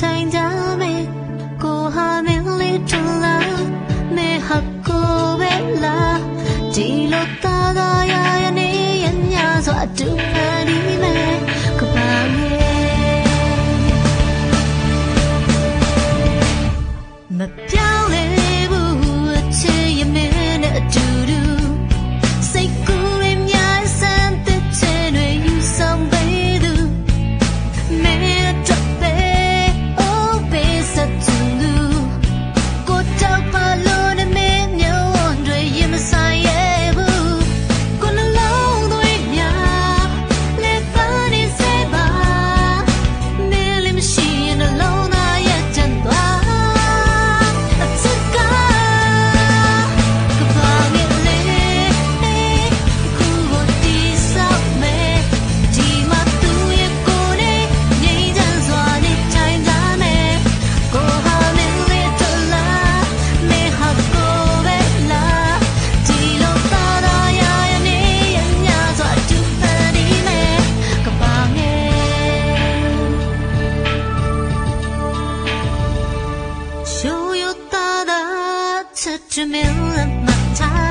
time to a mill my time.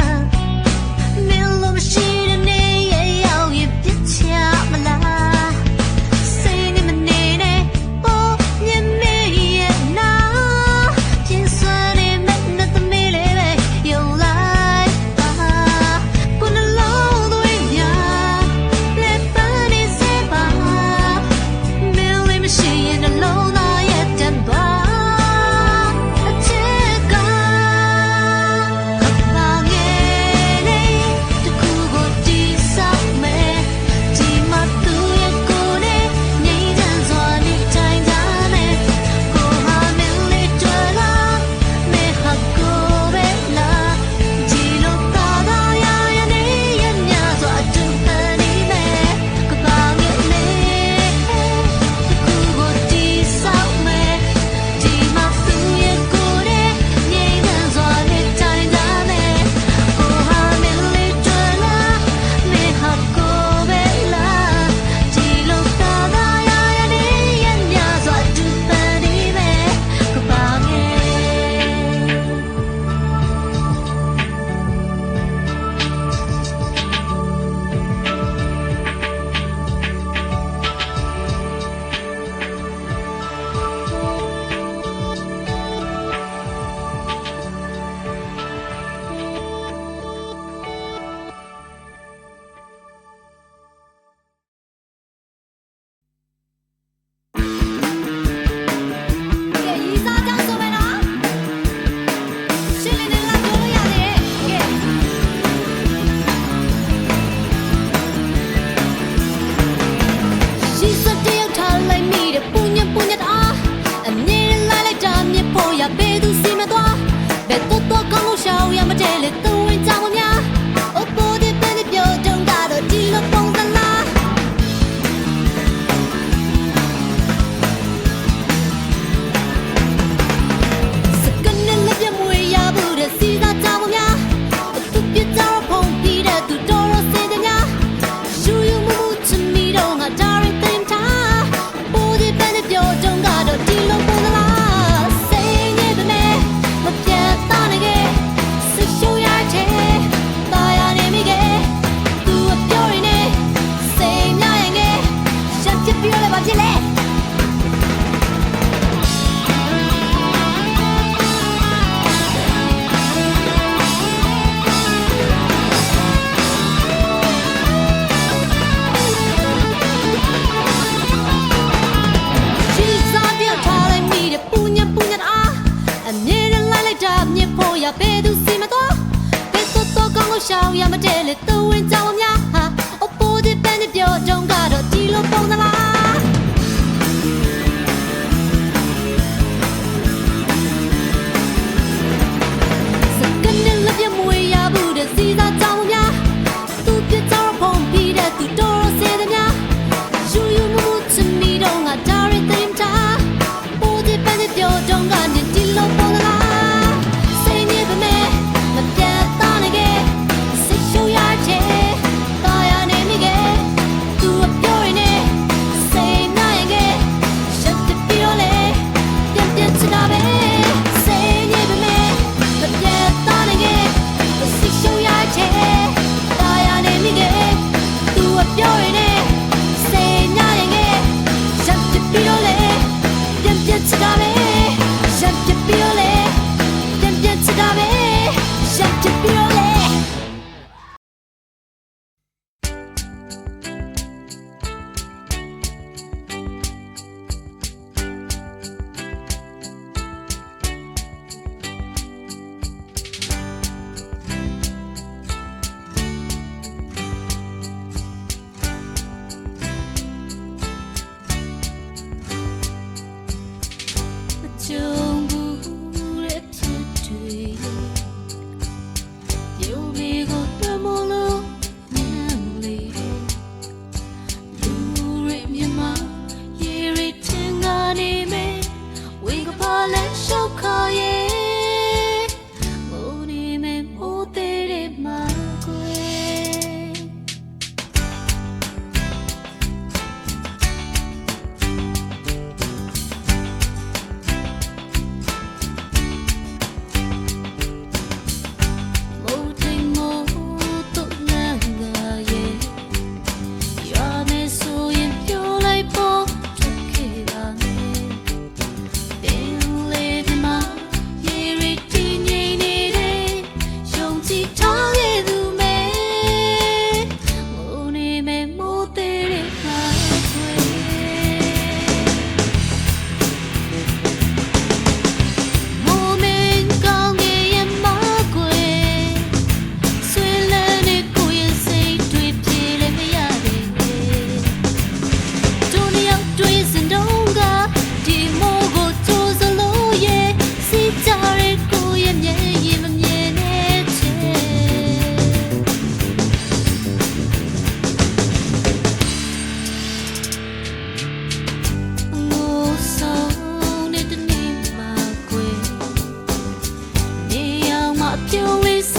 you will.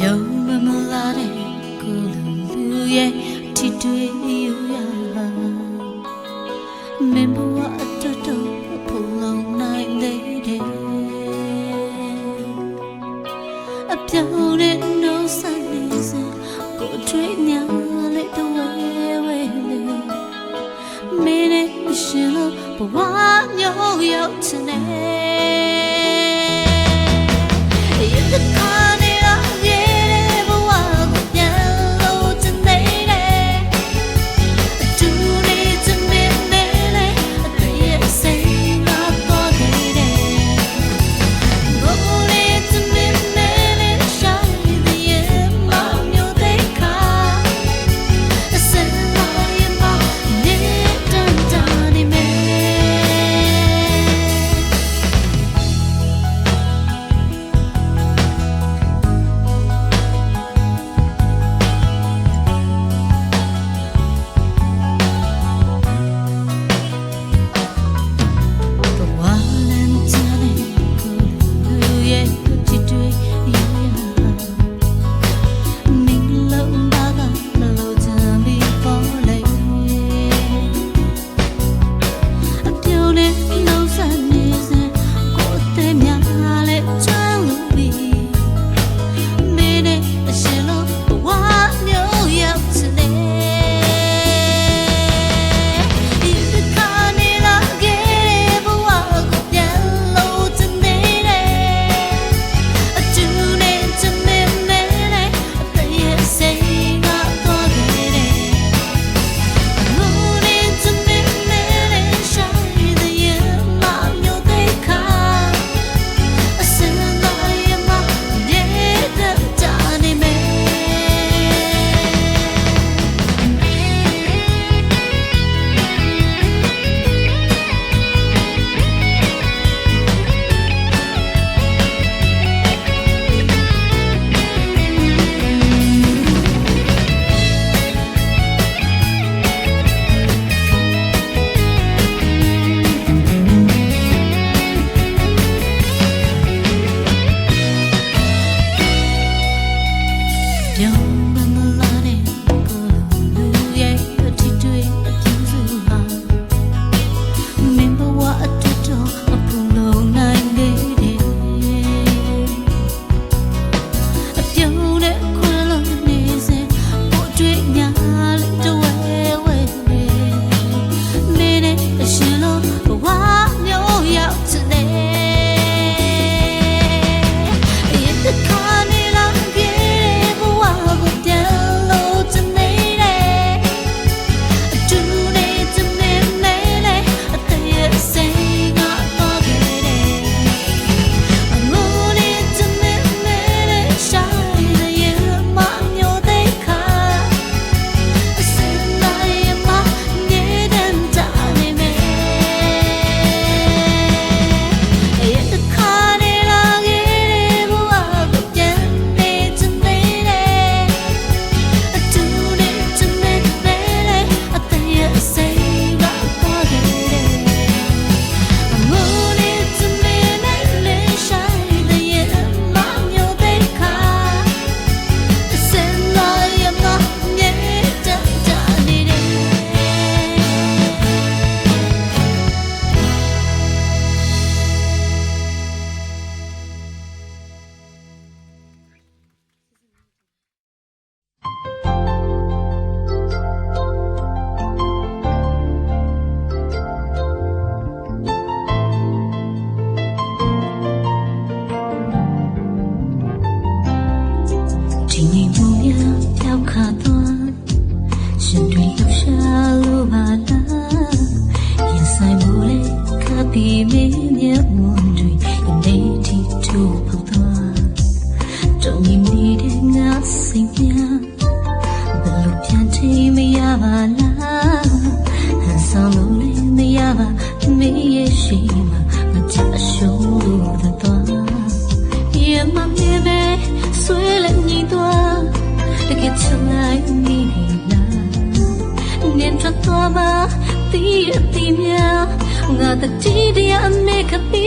ပြုံးမမလာတဲ့ကိုလူလူရဲ့ထိတွေ့ရမင်း ရှင်တွင်လှရှာလို့ပါတာရင်ဆိုင်မှုလေခပ်ပြီးမြင်မြတ်မှု ရတိမြငါတတိတရားအမေခပီ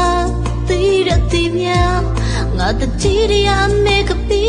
သွားမှာတီးရတီးမြောင်ငါတတိရမေကပီ